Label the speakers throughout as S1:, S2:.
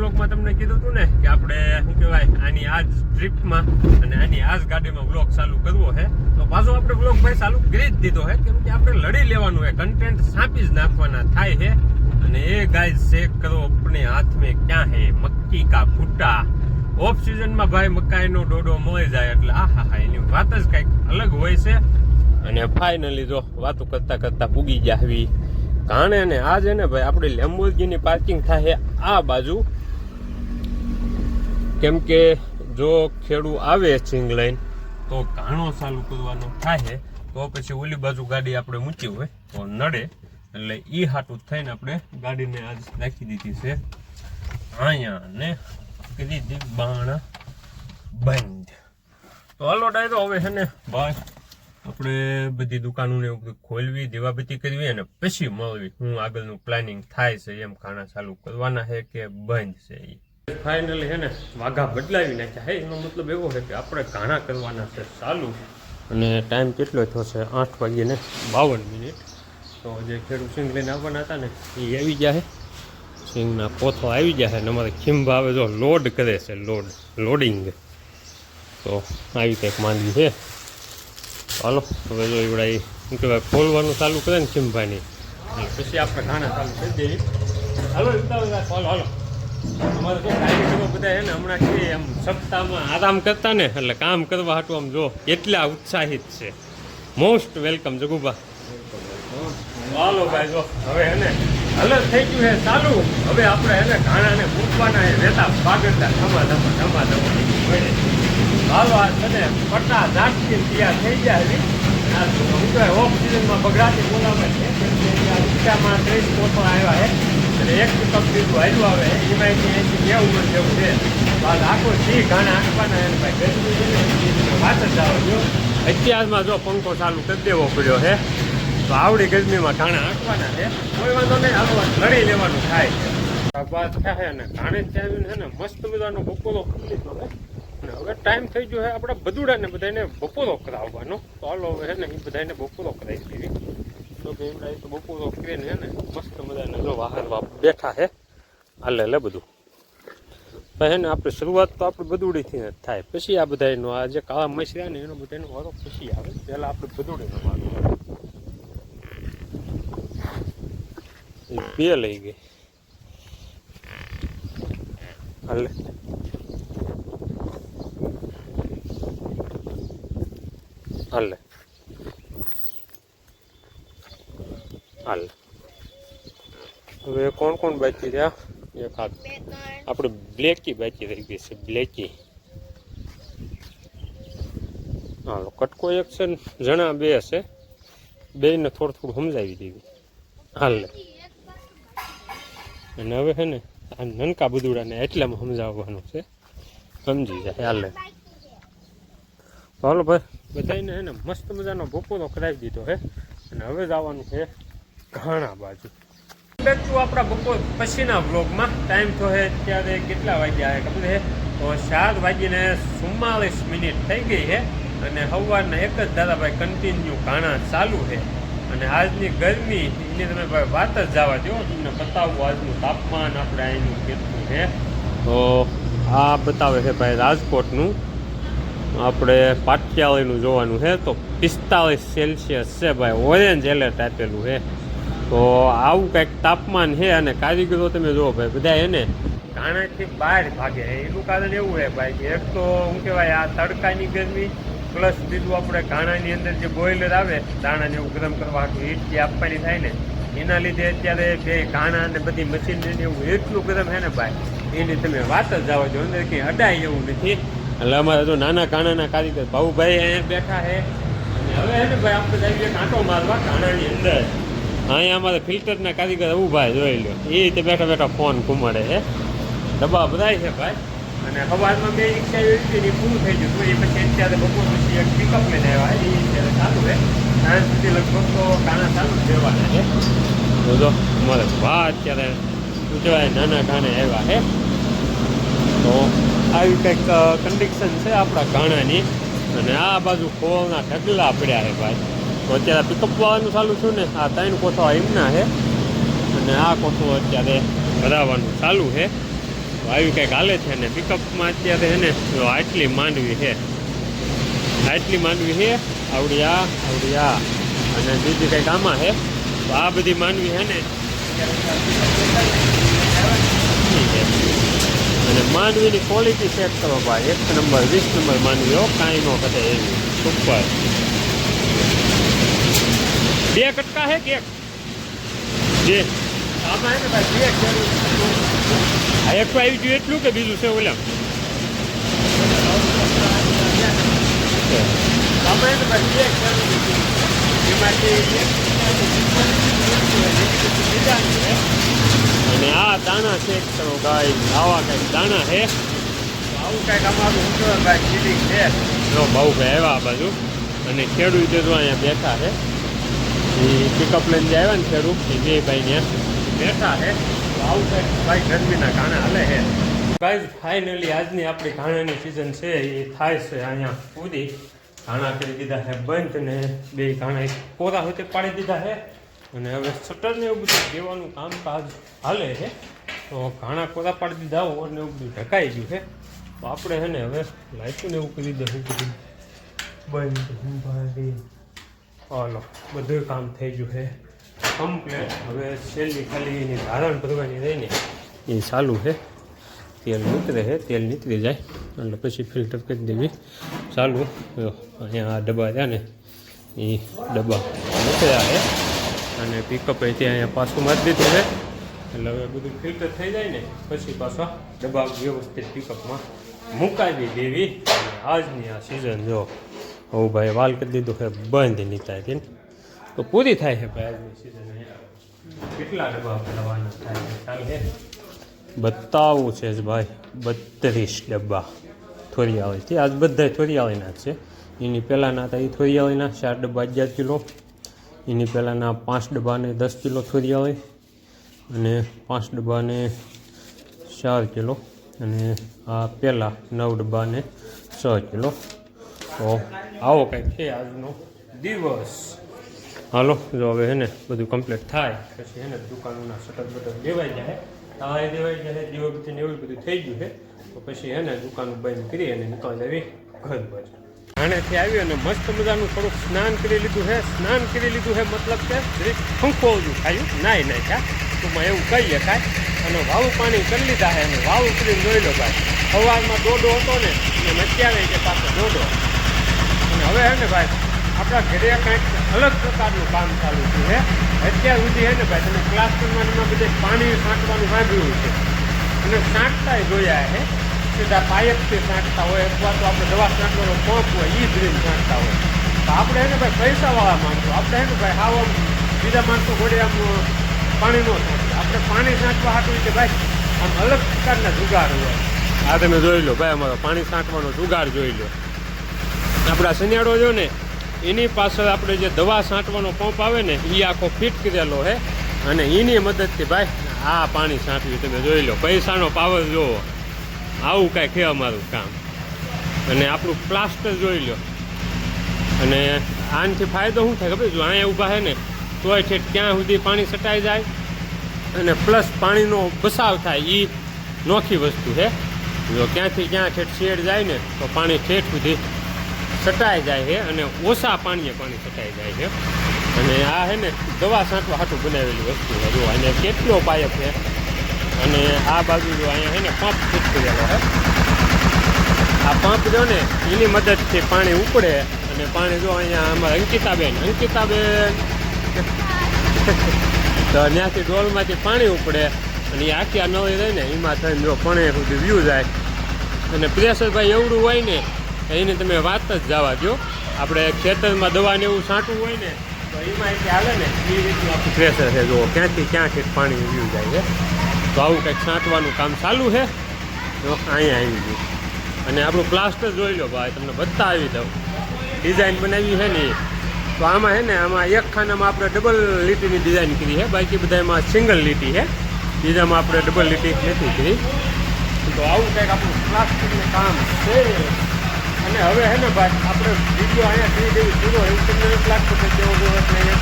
S1: બ્લોગમાં તમને કીધું હતું ને કે આપણે, શું કહેવાય, આની આ જ ટ્રીપમાં અને આની આ જ ગાડીમાં વ્લોગ ચાલુ કરવો છે તો પાછો આપણે વ્લોગ ભાઈ ચાલુ કરી જ દીધો છે કેમ કે આપણે લડી લેવાનું છે કન્ટેન્ટ સાંપી જ નાખવાના થાય છે અને એ ગાય શેક કરો આપણે હાથમાં ક્યાં હે. મક્કી કા ફૂટા ઓફ સિઝનમાં ભાઈ મકાઈનો ડોડો મળી જાય એટલે આ હા હા એની વાત જ કંઈક અલગ હોય છે. અને ફાઇનલી જો વાતો કરતાં કરતાં પૂગી જાવી કારણે ને આજે ને ભાઈ આપણી લેમ્બોર્ગીની પાર્કિંગ થાય આ બાજુ. કેમ કે જો ખેડૂ આવે સિંગ લાઈન, તો ઘાણો ચાલુ કરવાનો થાય, તો પછી ઓલી બાજુ ગાડી આપણે મૂકી હોય, તો નડે. એટલે એ હાટું થઈને આપણે ગાડીને આજ નાખી દીધી છે. અહીંયા ને કરી દીધી બાણ બંધ. તો હાલો ડાયરો, હવે છે ને ભાઈ આપણે બધી દુકાનો ને એવું ખોલવી, દીવાબત્તી કરવી અને પછી મળવી. હું આગળનું પ્લાનિંગ થાય છે એમ ખાણા ચાલુ કરવાના છે કે બંધ છે એ ફાઇનલી ને, વાઘા બદલાવી નાખ્યા. હે, એનો મતલબ એવો છે કે આપણે ઘાણા કરવાના છે ચાલુ. અને ટાઈમ કેટલો થયો છે? આઠ વાગ્યે ને બાવન મિનિટ. તો જે ખેડૂત સિંગ લઈને આવવાના હતા ને, એ આવી છે સિંગના પોથો આવી છે અને અમારે ખીંભા આવે જો લોડ કરે છે, લોડ, લોડિંગ. તો આવી કંઈક માંડવી છે. હાલો, હવે જો એવડા એ શું કહેવાય, ખોલવાનું ચાલુ કરે ને ખીંભાની પછી આપણે ઘાણા ચાલુ કરી દઈએ. હાલો હાલો હાલો. અમારે બધા છે હમણાં કે એમ સપ્તાહમાં આરામ કરતા ને, એટલે કામ કરવા હાટું આમ જો, એટલા ઉત્સાહિત છે. મોસ્ટ વેલકમ જગુબા હાલો ભાઈ, જો, હવે એને હલત થઈ ગયું છે, ચાલુ. હવે આપણે એને ઘાણાને મૂકવાના છે વેતા પાગડતા ધમા ધમા ધમા આ તને પટ્ટા ઝાટકી તૈયાર થઈ ગયા છે. આ ઓફ બગડાતી બોલાવે છે. આ આવ્યા છે. એક પિકઅપ બીજું હાલ્યું આવે. એમાં એસી બે મણ જેવું છે. બાદ આખો છે ઘાણા આંકવાના એને ભાઈ ગરમી વાત જ આવે જો અત્યારમાં જો પંખો ચાલુ કરી દેવો પડ્યો છે, તો આવડી ગરમીમાં ઘાણા આંકવાના છે. કોઈ વાંધો નહીં, હાલો લડી લેવાનું થાય. છે આ વાત અને મસ્ત મજાનો બપોરો લીધો છે. અને હવે ટાઈમ થઈ ગયો છે આપણે બધુડાને બધાને બપોરો કરાવવાનો. તો હાલો, હવે છે ને, એ બધાને બપોરો કરાવી દેવી. બેઠા છે હાલે લે બધું. પછી આપણે શરૂઆત તો આપણે બધુડીથી જ થાય. પછી આ બધા એનો આ જે કાળા મસ ને, એનો બધાનો વારો પછી આવે. પહેલાં આપણે બધુડીનો વારો બે લઈ ગઈ. હાલે. હાલે. હાલે. હવે કોણ કોણ બાકી રહ્યા? એક હાથ. આપણે બ્લેકી બાકી રહી ગઈ છે બ્લેકી. હાલો કટકો એક છે ને જણા બે છે. ને થોડું થોડું સમજાવી દેવી. હાલે અને હવે છે ને આ નનકા બુદુડાને એટલામાં સમજાવવાનું છે. સમજી જાય હાલે હાલો ભાઈ બધાને હે ને મસ્ત મજાનો બપોરો કરાવી દીધો હે. અને હવે જવાનું છે ઘાણા બાજુ. બેક ટુ આપણા બપોર પછીના વ્લોગમાં ટાઈમ તો હે અત્યારે કેટલા વાગ્યા હે ખબર હે? તો સાત વાગીને ચુમ્માલીસ મિનિટ થઈ ગઈ છે અને સવારના એક જ દાદાભાઈ કન્ટિન્યુ ઘાણા ચાલુ છે અને આજની ગરમી, એની તમે ભાઈ વાત જ જવા દો તમને બતાવું આજનું તાપમાન આપણે અહીંનું કેટલું છે તો આ બતાવે છે ભાઈ રાજકોટનું. આપણે પાટિયાળીનું જોવાનું છે તો પિસ્તાળીસ સેલ્સિયસ છે ભાઈ ઓરેન્જ એલર્ટ આપેલું છે તો આવું કંઈક તાપમાન છે અને કારીગરો તમે જુઓ ભાઈ બધા એને ઘાણાથી બહાર ભાગે. એનું કારણ એવું છે ભાઈ કે એક તો શું કહેવાય આ તડકાની ગરમી પ્લસ બીજું આપણે ઘાણાની અંદર જે બોઇલર આવે દાણાને એવું ગરમ કરવા હાટું જે આપવાની થાય ને એના લીધે અત્યારે બે ઘાણા અને બધી મશીન એવું એટલું ગરમ છે ને ભાઈ એની તમે વાત જ જાઓ છો અંદર કંઈ અડાય એવું નથી. એટલે અમારે તો નાના ઘાણાના કારીગર ભાઉભાઈ અહીંયા બેઠા છે. અને હવે છે ને ભાઈ આપણે જઈએ કાંટો મારવા ઘાણાની અંદર. અહીંયા અમારે ફિલ્ટરના કારીગર ઊભા જોઈ લો એ રીતે બેઠા બેઠા ફોન ઘુમાડે છે. ડબ્બા બધાય છે ભાઈ. અને સવારમાં બે રિક્ષા એવી હતી એ પૂરું થઈ ગયું એ પછી અત્યારે બપોર પછી એક પિકઅપ લઈને આવ્યા એ અત્યારે ચાલુ છે. સાંજ સુધી લગભગ તો કાણા ચાલુ જ રહેવાના છે. બોલો જો અમારે ભા અત્યારે ઉજવાય નાના કાણે આવ્યા છે. તો આવી કંઈક કન્ડિશન છે આપણા ગાણાની અને આ બાજુ ખોળના ઢગલા પડ્યા છે ભાઈ. તો અત્યારે પિકઅપ વાળાનું ચાલુ છું ને, આ ત્રણ કોઠો એમના છે. અને આ કોઠો અત્યારે ભરાવાનું ચાલુ છે. આવી કંઈક હાલે છે ને પિકઅપમાં અત્યારે છે ને આટલી માંડવી છે. આટલી માંડવી છે આવડી આ આવડી આ અને બીજી કંઈક આમાં છે. તો આ બધી માંડવી છે ને અને માંડવીની ક્વોલિટી ચેક કરો ભાઈ, એક નંબર, વીસ નંબર માંડવી હો કાંઈ નો ઘટે એવી. સુપર બે કટકા હે કે હે ભાઈ આ એક આવી ગયું એટલું કે બીજું છે ઓલા. હે. અને આ દાણા છે કરો ગાય આવા કંઈક દાણા છે આવું કંઈક અમારું ઉત્તરભાઈ ફિલિંગ છે. જો બહુ ભાઈ આવ્યા આ બાજુ અને ખેડૂત જો અહીંયા બેઠા છે. એ પિકઅપ લઈને જે આવ્યા ને ખેડૂત રૂપથી બે ભાઈ ત્યાં. બેઠા છે. તો આવું કંઈક ભાઈ ગરમીના કારણે હાલે છે. ગાઈઝ ફાઇનલી આજની આપણી ઘાણાની સિઝન છે. એ થાય છે અહીંયા પૂરી ઘાણા કરી દીધા છે બંધ ને બે ઘાણા કોરા હોય તે પાડી દીધા છે. અને હવે શટરને એવું બધું દેવાનું કામકાજ હાલે છે. તો ઘાણા કોરા પાડી દીધા હોય ને એવું બધું ઢકાઈ ગયું છે. તો આપણે છે ને હવે લાઈટું ને એવું કરી દઉં બધું સંભાળી હાલો બધું કામ થઈ ગયું છે. કમ્પ્લેટ હવે છેલ્લી ખાલી એની ધારણ ભરવાની રહીને એ ચાલુ છે. તેલ નીકળે છે, તેલ નીકળી જાય. એટલે પછી ફિલ્ટર કરી દેવી. ચાલુ. અહીંયા આ ડબ્બા રહ્યા ને, એ ડબ્બા નીકળ્યા છે. અને પિકઅપ ત્યાં અહીંયા પાછું મારી દીધું છે. એટલે હવે બધું ફિલ્ટર થઈ જાય ને, પછી પાછા ડબ્બા વ્યવસ્થિત પિકઅપમાં મુકાવી દેવી. અને આજની આ સિઝન જો હું ભાઈ વાલ કરી દીધું છે બંધ નીતાય હતી તો પૂરી થાય છે ભાઈ. આજની સિઝન કેટલા ડબ્બા ભરવાના થાય છે? ખ્યાલ છે? બતાવું છે જ ભાઈ બત્રીસ ડબ્બા થોરિયાળીથી આજ બધા થોરિયાળીના જ છે. એની પહેલાંના હતા એ થોરિયાળીના ચાર ડબ્બા અગિયાર કિલો. એની પહેલાંના પાંચ ડબ્બાને દસ કિલો થોરિયાળી અને પાંચ ડબ્બાને ચાર કિલો. અને આ પહેલાં નવ ડબ્બાને છ કિલો. તો આવો કંઈક છે આજનો દિવસ. હાલો, જો હવે હે ને બધું કમ્પ્લીટ થાય, પછી હે ને દુકાનોના શટર બટર દેવાઈ જાય. તારે દેવાઈ જાય દીવાબત્તી ને એવું બધું થઈ ગયું છે. તો પછી હે ને દુકાનો બંધ કરી અને નીકળી જવી ઘર બાજુ. આણેથી આવી અને મસ્ત મજાનું થોડુંક સ્નાન કરી લીધું છે. સ્નાન કરી લીધું છે મતલબ કે જરીક ખંખોવલું ખાયું. નાય નાખ્યા ટૂંકમાં એવું કહી શકાય. અને વાવું પાણી કરી લીધા છે અને વાવું કરીને જોઈ લો ભાઈ. સવારમાં દોડો હતો ને અને અત્યારે કે પાછો દોડો. અને હવે હે ને ભાઈ, આપણા ઘરે કંઈક અલગ પ્રકારનું કામ ચાલુ છે, હે? અત્યાર સુધી હે ને ભાઈ, તમે ક્લાસરૂમમાં બધે પાણી છાંટવાનું સાંભળ્યું છે અને છાંટતાય જોયા હે, સીધા પાયપથી છાંટતા હોય, અથવા તો આપણે દવા છાંટવાનો પંપ હોય એ જ રીતે છાંટતા હોય. તો આપણે એને ભાઈ, પૈસાવાળા માણસો, આપણે એને ભાઈ, હાવ આમ બીજા માણસો ઘોડે આમ પાણી ન છાંટે આપણે પાણી છાંટવા હાટું કે ભાઈ, આમ અલગ પ્રકારના જુગાડ હોય. આ તમે જોઈ લો ભાઈ, અમારો પાણી છાંટવાનો જુગાડ જોઈ લો. આપણા શનિયાળો જો ને, એની પાછળ આપણે જે દવા છાંટવાનો પંપ આવે ને એ આખો ફિટ કરેલો છે અને એની મદદથી ભાઈ, આ પાણી છાંટવી તમે જોઈ લો, પૈસાનો પાવર જોવો. આવું કાંઈ છે અમારું કામ. અને આપણું પ્લાસ્ટર જોઈ લો. અને આનાથી ફાયદો શું થાય ખબર? જો અહીંયા ઊભા છે ને, તોય ઠેઠ ક્યાં સુધી પાણી સટાઈ જાય? અને પ્લસ પાણીનો બસાવ થાય એ નોખી વસ્તુ છે જો ક્યાંથી ક્યાં ઠેઠ શેડ જાય ને, તો પાણી ઠેઠ સુધી સટાઈ જાય છે અને ઓછા પાણીએ પાણી છટાઈ જાય છે. અને આ છે ને દવા છાંટવા હાટું બનાવેલી વસ્તુ છે. જો અને કેટલો પાયપ છે. અને આ બાજુ જો અહીંયા છે ને પંપ ફિટ કરેલો છે. આ પંપ જો ને એની મદદથી પાણી ઉપડે અને પાણી જો અહીંયા અમારા અંકિતાબેન અંકિતાબેન. તો ત્યાંથી ડોલમાંથી પાણી ઉપડે અને એ આખી આ નવી રહે ને, એમાં થઈને જો પણે સુધી વ્યૂ જાય. અને પ્રેશર ભાઈ એવડું હોય ને એને તમે વાત જ જવા દો આપણે ખેતરમાં દવાને એવું છાંટવું હોય ને, તો એમાં હાલે ને, એ રીતનું પ્રેશર છે. જુઓ, ક્યાંથી ક્યાંથી પાણી વ્યૂ જાય છે. તો આવું કંઈક છાંટવાનું કામ ચાલુ છે. તો અહીંયા આવી ગયું. અને આપણું પ્લાસ્ટર જોઈ લો ભાઈ, તમને બધા આવી દઉં ડિઝાઇન બનાવી છે ને. તો આમાં છે ને, આમાં એક ખાનામાં આપણે ડબલ લીટીની ડિઝાઇન કરી છે. બાકી બધા એમાં સિંગલ લીટી છે. બીજામાં આપણે ડબલ લીટી નથી કરી. તો આવું કંઈક આપણું પ્લાસ્ટિકનું કામ છે. અને હવે હે ને ભાઈ, આપણે વીડિયો અહીંયા થઈ દેવી પૂરો એવું તમને નથી લાગતું કે કેવો દિવસ નહીં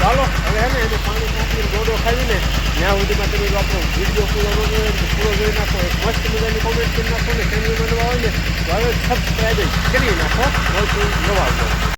S1: ચાલો, હવે હે ને એને પાણી નાખીને ગોડો ખાવીને ત્યાં સુધીમાં તમે આપણો વીડિયો પૂરો ન જોયો પૂરો જોઈ નાખો. એક મસ્ત મજાની કોમેન્ટ કરી નાખો ને ચેનલ બનવા હોય ને, તો હવે સબસ્ક્રાઈબ કરી નાખો. નવા vlog.